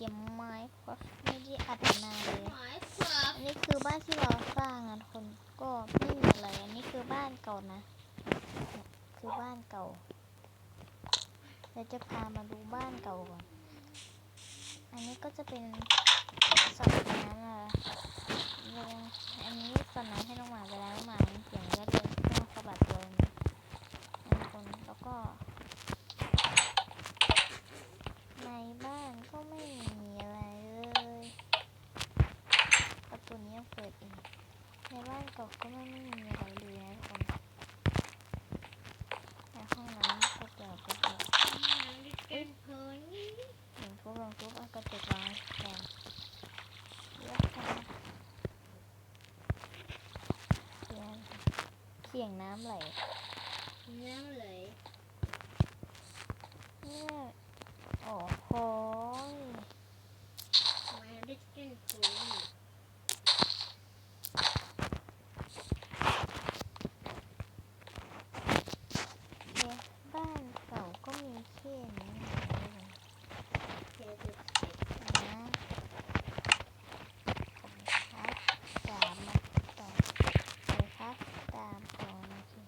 เกมไม้ครับไม่ได้อัดนานเลยอันนี้คือบ้านที่เราสร้างนะคนก็ไม่มีอะไรอันนี้คือบ้านเก่านะคือบ้านเก่าเราจะพามาดูบ้านเก่าก่อนอันนี้ก็จะเป็นสระน้ำนะลงอันนี้สระน้ำให้น้องหมาเวลาน้องหมาเสียงก็เลยต้องสะบัดลงนะทุกคนแล้วก็ ในบ้านก็ไม่มีอะไรเลย ประตูนี้ยังเปิดอีกในบ้านเก่าก็ไม่ไม่มีอะไรเลยนะทุกคนในห้องน้ำก็เปิดไปเปิดหนึ่งทุบลงทุบเอากระจกวางแทนเยอะจังเสียงเสียงน้ำไหลเนี่ยโอ้โหเนี่ยบ้านเก่าก็มีแค่นี้นะนะผมครับตามมาต่อเลยครับตามต่อมาสิ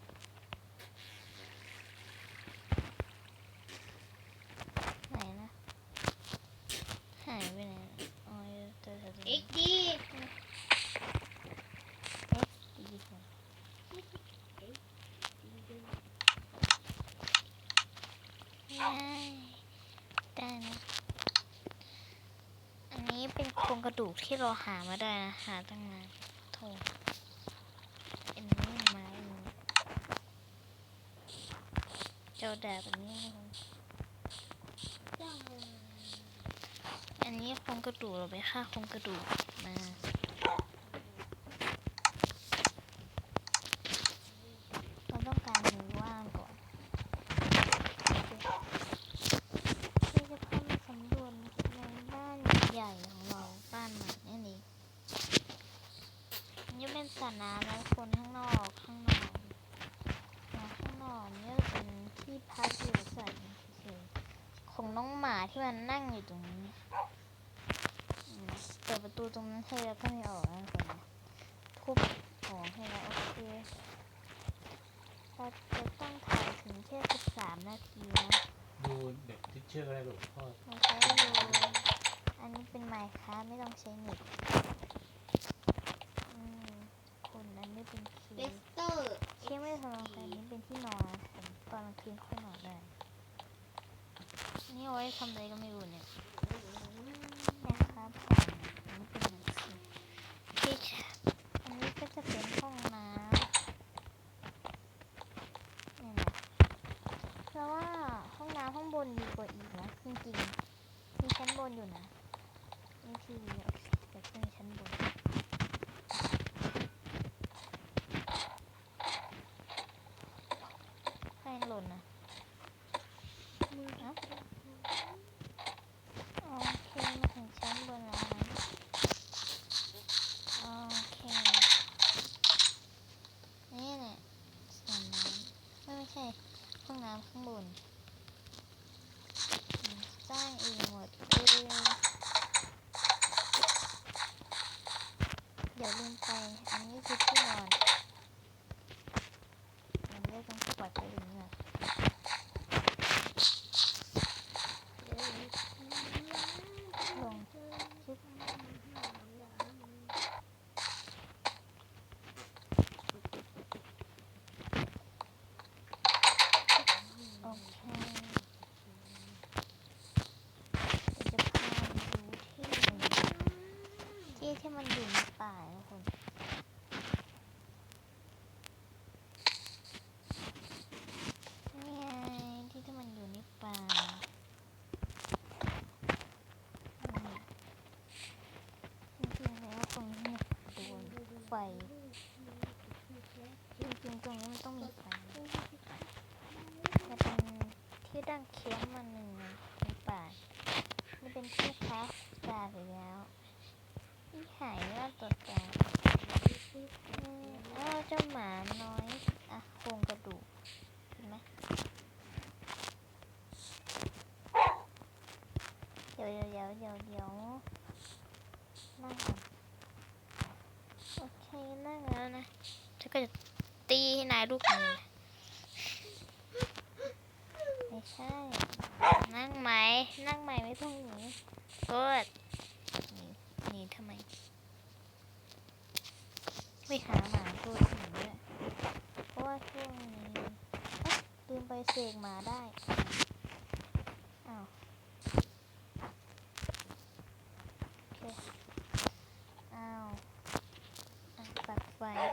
ไหนนะ หายไปไหนนะอ๋อเจอเจอเจอ เอ็กดี ดีกว่าได้ได้นะอันนี้เป็นโค รงกระดูกที่เราหามาได้นะหาตั้งนานโถอันนี้ไม้อันเจ้าแดาบอันนี้อันนี้โครงกระดูกเราไปฆ่าโครงกระดูกมาต้องการมือว่างก่อนที่จะเข้ามาสำรวจในบ้านใหญ่ของเราบ้านใหม่นั่นเองอันนี่เป็นสระน้ำแล้วคนข้างนอกข้างนอกนะข้างนอกนี่จะเป็นที่พักอยู่ใส่เฉยๆของ น้องหมาที่มันนั่งอยู่ตรงนี้อืมเปิดประตูตรงนั้นให้แล้วก็ไม่ออกนะคนนะทุบของให้แล้วโอเคเราจะต้องถ่ายถึงแค่13นาทีนะดูเด็กที่เชื่ออะไรหลวงพ่อเราใช้ดูอันนี้เป็นไมค์ค้าไม่ต้องใช้เน็ตอืมคนอันนี้เป็นเคเลสสเตอร์เคสไม่ทำลงไปอันนี้เป็นที่นอนนะผมตอนกลางคืนค่อยนอนได้นี่ เอาไว้ทำอะไรก็ไม่รู้เนี่ยนะครับอันนี้เป็นที่อันนี้ก็จะเป็นห้องน้ำเนี่ยนะเพราะว่าห้องน้ำห้องบนดีกว่าอีกนะจริงๆมีชั้นบนอยู่นะนี่ทีวีโอเคแต่ก็มีชั้นบนใครหล่นนะเอ้าโอเคมาถึงชั้นบนแล้วนะโอเค นี่เนี่ยสระน้ำไม่ไม่ใช่ ห้องน้ำข้างบนอืมสร้างเองหมดเลยเดี๋ยวลืมไป อันนี้คือที่นอนอันนี้ต้องปล่อยไปเองอะลงชึบโอเคเดี๋ยวจะพาไปดูที่หนึ่งที่ที่มันอยู่ในป่านะคุณนี่ไงที่ที่มันอยู่ในป่านี่จริงๆแล้วตรงนี้เนี่ยโดนไฟ จริงๆตรงนี้มันต้องมีไฟจะเป็นที่ตั้งเค้มมันหนึ่งในป่านี่เป็นที่แพักจ่าไปแล้วที่หายว่าตัวกลางอ้าวเจ้าหมาน้อยอะโครงกระดูกเห็นไหมเดี๋ยวเดี๋ยวเดี๋ยวเดี๋ยวเดี๋ยวนั่งก่อน แล้วนะฉันก็จะตีให้นายลูกนี้ไม่ใช่ นั่งไหม นั่งไหมไม่ต้องหนีโทษหนีหนีทำไม ไม่หาหมาตัวหนีด้วยเพราะว่าช่วงนี้ลืมไปเสกหมาได้ อ้าวโอเค อ้าวอะปัก ไฟให้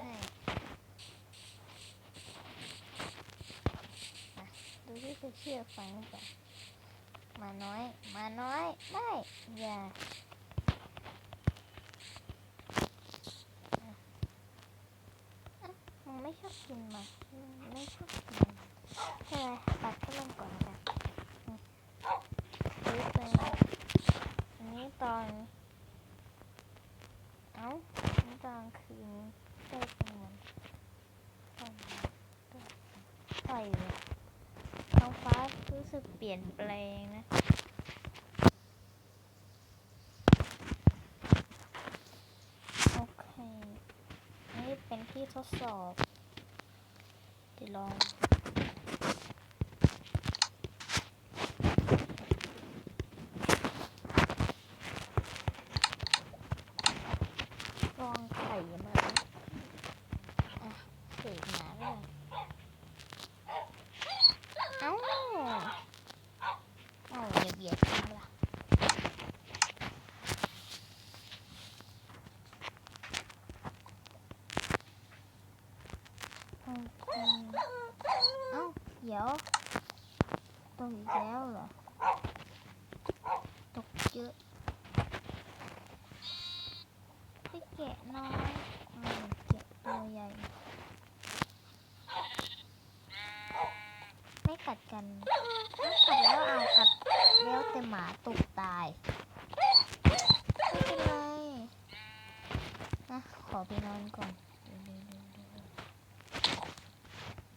มาดูที่จะเชื่อฟังหรือเปล่ามาน้อย มาน้อย ได้ อย่าอะอะมึงไม่ชอบกินมาไม่ชอบกินใช่ไหมปัดให้มันก่อนนะซื้อไปอันนี้ตอน เอ้าอันนี้ตอนคืนเหมือนตอน ปล่อยเลยท้องฟ้ารู้สึกเปลี่ยนแปลงนะ โอเค นี่เป็นที่ทดสอบจะลอง ลองไข่มาอะเสกหมาเลยเอ้าเอ้าอย่าเบียดกันล่ะโอเคเอ้าเดี๋ยวตกอีก แล้วเหรอ ตกเยอะพี่แกะน้อยอแกะตัวใหญ่ไม่กัดกันกัดแล้วเอากัดแล้วแต่หมาตกตายไม่เป็นไรนะขอไปนอนก่อนเดี๋ยวเดี๋ยวเดี๋ยวเดี๋ยว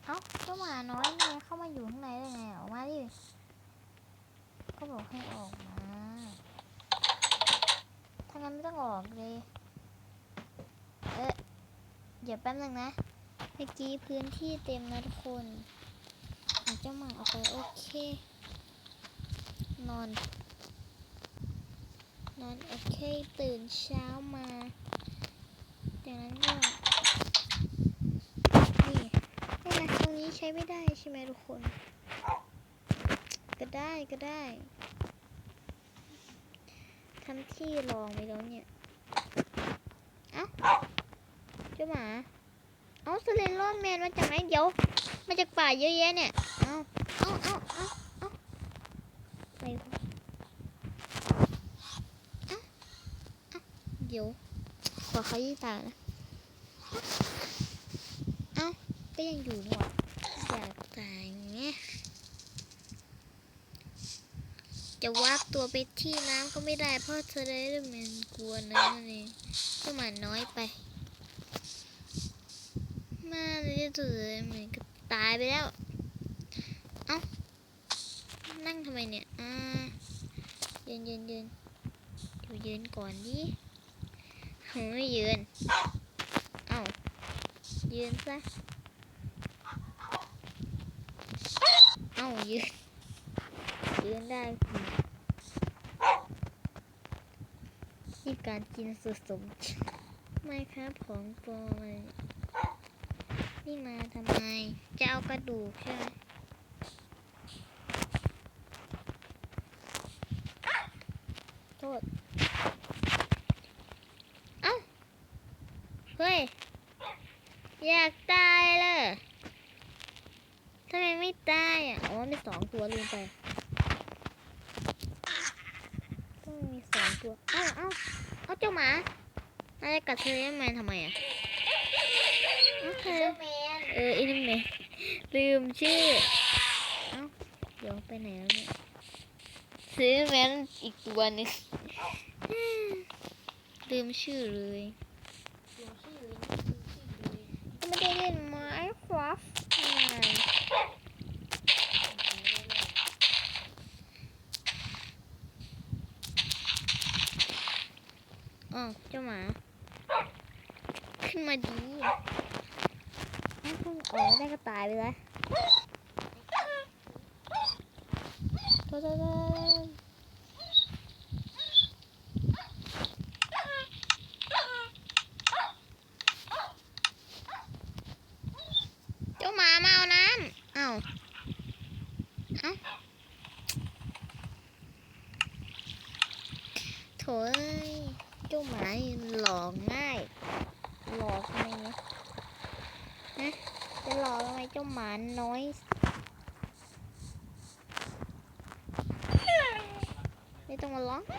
เอ้าเจ้าหมาน้อยเนี่ยเข้ามาอยู่ข้างในได้ไงออกมาดิ ก็บอกให้ออกมาถ้างั้นไม่ต้องออกเลย เอ๊ะเดี๋ยวแป๊บนึงนะเมื่อกี้พื้นที่เต็มนะทุกคนเอาเจ้าหมาออกไปโอเค นอน นอนโอเค ตื่นเช้ามาจากนั้นก็นี่นี่นะตรงนี้ใช้ไม่ได้ใช่ไหมทุกคน ก็ได้ก็ได้ทำที่รองไปแล้วเนี่ย เอ้าเจ้าหมา เอ้าสเลนโรแมนมาจากไหนเดี๋ยวมาจากป่าเยอะแยะเนี่ย เอ้าเอ้าเอ้าเอ้าเอ้าไปเอ้าเอ้าเดี๋ยวขอเขายี่ตานะ เอ้าก็ยังอยู่นี่หว่าอยากตายไง จะวาร์ปตัวไปที่น้ำก็ไม่ได้ เพราะเธอได้มันกลัวน้ำนั่นเองเจ้าหมาน้อยไป มาเลยตัวเหมือนกับตายไปแล้ว เอ้า นั่งทำไมเนี่ย อ่ายืนยืนยืนเดี๋ยวยืนก่อนดิเฮ้ยยืน เอ้า ยืนซะ เอ้ายืน ยืนได้สินี่การกินสุดสมไม่ครับของปลอมเลยนี่มาทำไม จะเอากระดูกใช่ไหมโทษ เอ้า เฮ้ย อยากตายเลยทำไมไม่ตายอะ อ๋อมีสองตัวลืมไปต้องมีสองตัว เอ้าเอ้าเอาเจ้า หมานายจะกัดเธอแมนทำไมอะโอเคเอออินเมนลืมชื่อ เอ้าเดี๋ยวไปไหนแล้วเนี่ยซื้อแมนอีกตัวหนึงลืมชื่อเลยก็ไม่ได้เล่นไม้ครับนาน อ๋อเจ้าหมา ขึ้นมาดีไอ้เพิ่งออกได้ก็ตายไปแล้วโทษโทษโทษเจ้าหมามาเอาน้ำเอ้าเอ้าโถ เจ้าหมาหลอกง่าย หลอกทำไมเนี่ยฮะจะหลอกทำไมเจ้าหมาน้อยไม่ต้องมาร้องไ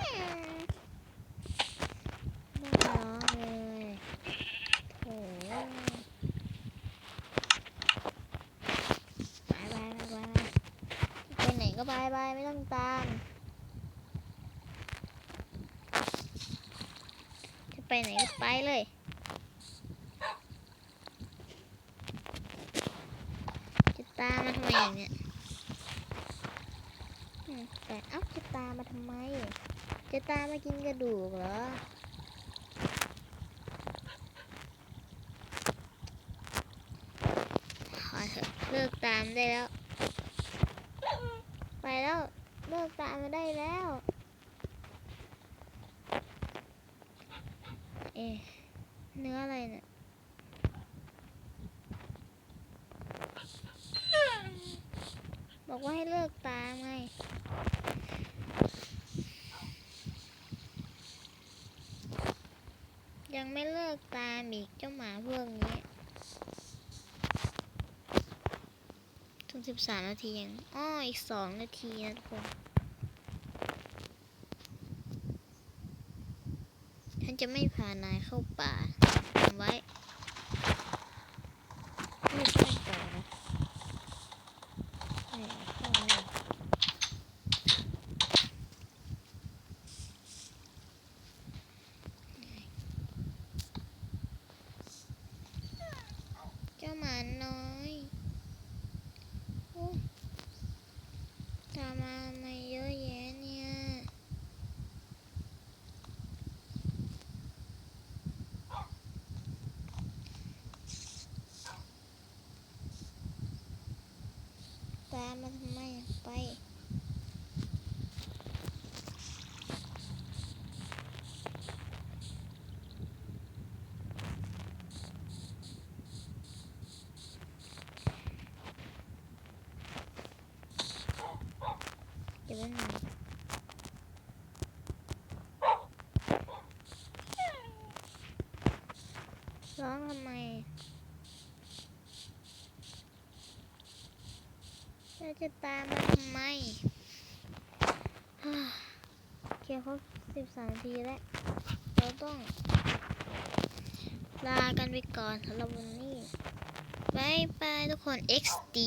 ม่ร้องเลยโถ่บายบายบายบายไปไหนก็บายบายไม่ต้องตาม จะ ไปไหนก็ไปเลย จะตามมาทำไมอย่างเนี้ยแต่เอ้าจะตามมาทำไม จะตามมากินกระดูกเหรอพอเถอะเลิกตามได้แล้ว ไปแล้ว เลิกตามมาได้แล้ว เอเนื้ออะไรเนี่ยบอกว่าให้เลิกตามไงยังไม่เลิกตามอีกเจ้าหมาพวกนี้ถึงสิบสามนาทียังอ้ออีกสองนาทีนะทุกคน ฉัน จะไม่พานายเข้าป่าจำไว้ไม่ใช่ต่อนะไม่เอาเข้าเลยเจ้าหมาน้อยโอ้ตามมาทำไมาเยอะแยะเนี่ย ตามมาทำไมไปเดี๋ยวนึงร้องทำไม เรา จะตามมาทำไมฮ่าโอเคครบสิบสามนาทีแล้ว เราต้อง ลากันไปก่อนสำหรับวันนี้บายบายทุกคน XD